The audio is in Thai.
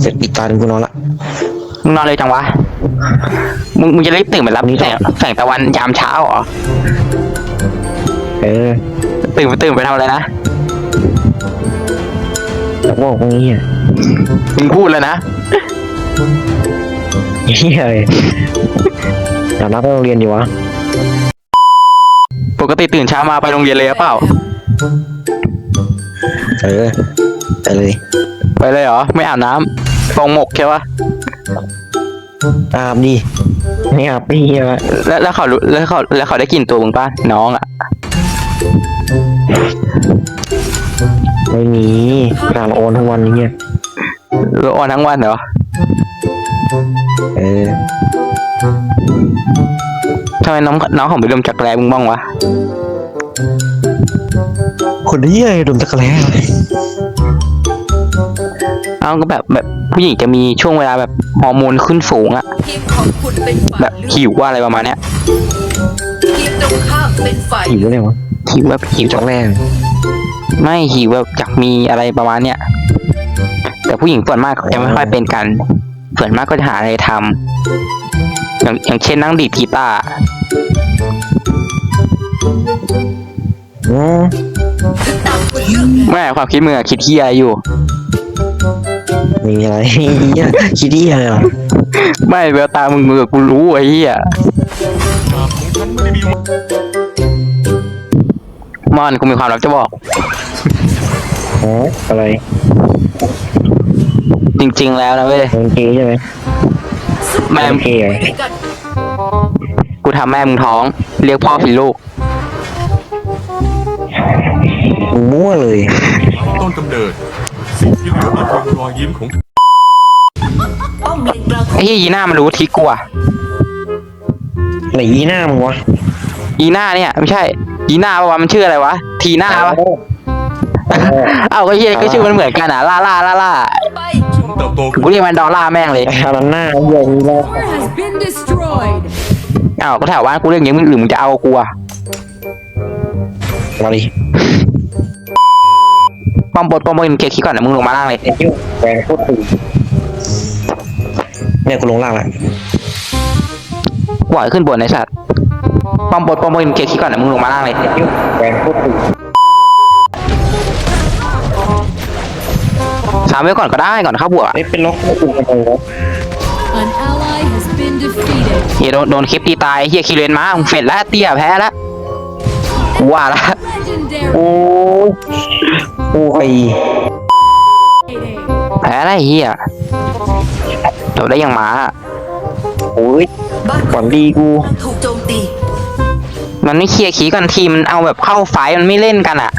เสร็จปิดตาดูกูนอนละมึงนอนเลยจังวะ มึงมึงจะรีบตื่นไปรับแสงแสงตะวันยามเช้าเหรอ เออตื่นไปตื่นไปทำอะไรนะแล้วบอกว่างี้อะมึงพูดเลยนะเฮียเลยเดี๋ยวนับไปโรงเรียนดีวะ ปกติตื่นเช้ามาไปโรงเรียนเลยหรือเปล่า เออไปเลย ไปเลยเหรอ ไม่อาบน้ำฟองหมกใช่ปะอาบดิไม่อาบไม่เฮียละแล้วแล้วเขารู้แล้วเขาแล้วเขาได้กลิ่นตัวมึงป่ะน้องอะไม่มีกลางโอนทั้งวันนี้เนี่ยรู้ออนทั้งวันเหรอ เออทำไมน้องน้องของไปดมจักรแลมึงบ้างวะ คนเฮียดมตะกะแล้ เอาก็แบบแบบผู้หญิงจะมีช่วงเวลาแบบฮอร์โมนขึ้นสูงอะทีมของคุณเป็นฝ่ายแบบเลือกหิวว่าอะไรประมาณเนี้ยทีมตรงข้ามเป็นฝ่ายหิวเลยวะหิวแบบหิวจักแรกไม่หิวแบบอยากมีอะไรประมาณเนี้ยแต่ผู้หญิงส่วนมากจะไม่ค่อยเป็นกันส่วนมากก็จะหาอะไรทำอย่างอย่างเช่นนั่งดีดกีตาร์อืมตามคุณเลือกแล้วแม่ความคิดมึงอะคิดที่อะไรอยู่ มีอะไรเฮียคิดดีอะไรอะไม่แววตามึงมึงกับกูรู้ไอ้เหี้ยมอนกูมีความลับจะบอกอ๋ออะไรจริง ๆ แล้วนะเว้ยโดนเกย์ใช่ไหมแม่โดนเกย์เหรอด้วยกันกูทำแม่มึงท้อง เรียกพ่อผิดลูกมึงมั่วเลย ต้นกำเนิด สิ่งที่เหลืออีกเป็นรอยยิ้มของป้อมเลนกลางของไอ้เหี้ยยีหน้ามันรู้ทิกกูอะไหนยีหน้ามึงวะยีหน้าเนี่ยไม่ใช่ยีหน้าปะวะมันชื่ออะไรวะทีหน้าปะเอ้าก็เหี้ยก็ชื่อมันเหมือนกันอะล่าล่าล่าล่าไปฉันเติบโตขึ้นกูเรียกมันดอลล่าแม่งเลยไอ้ฮารันหน้าเหี้ยนี่แล้ว has been destroyed. เอ้าก็แถวบ้านกูเรียกอย่างงี้มึงหรือมึงจะเอากูอะมาดิ ป้อมบดป้อมบดมึงเกลียดขี้ก่อนนะมึงลงมาล่างเลยไอ้ยิ้วแหวนโคตรตึงเนี่ยกูลงล่างละปล่อยขึ้นบนไอ้สัตว์ป้อมบดป้อมบดมึงเกลียดขี้ก่อนนะมึงลงมาล่างเลยไอ้ยิ้วแหวนโคตรตึงสามไว้ก่อนก็ได้ก่อนเข้าบวกอะไอ้เป็นล็อกโคตรตึงกันเลยวะ An ally has been defeated. เฮียโดนโดนคลิปตีตายเฮียคิเลนมามึงเฟดแล้วเตี้ยแพ้แล้วกูว่าละ Legendary. โอ้ย โอ้ยแพ้แล้วไอ้เฮียจบได้ยังหมาโอ้ยบ้านหวังดีกู ถูกโจมตี มันไม่เคลียร์ขี้กันทีมมันเอาแบบเข้าไฟท์มันไม่เล่นกันอะ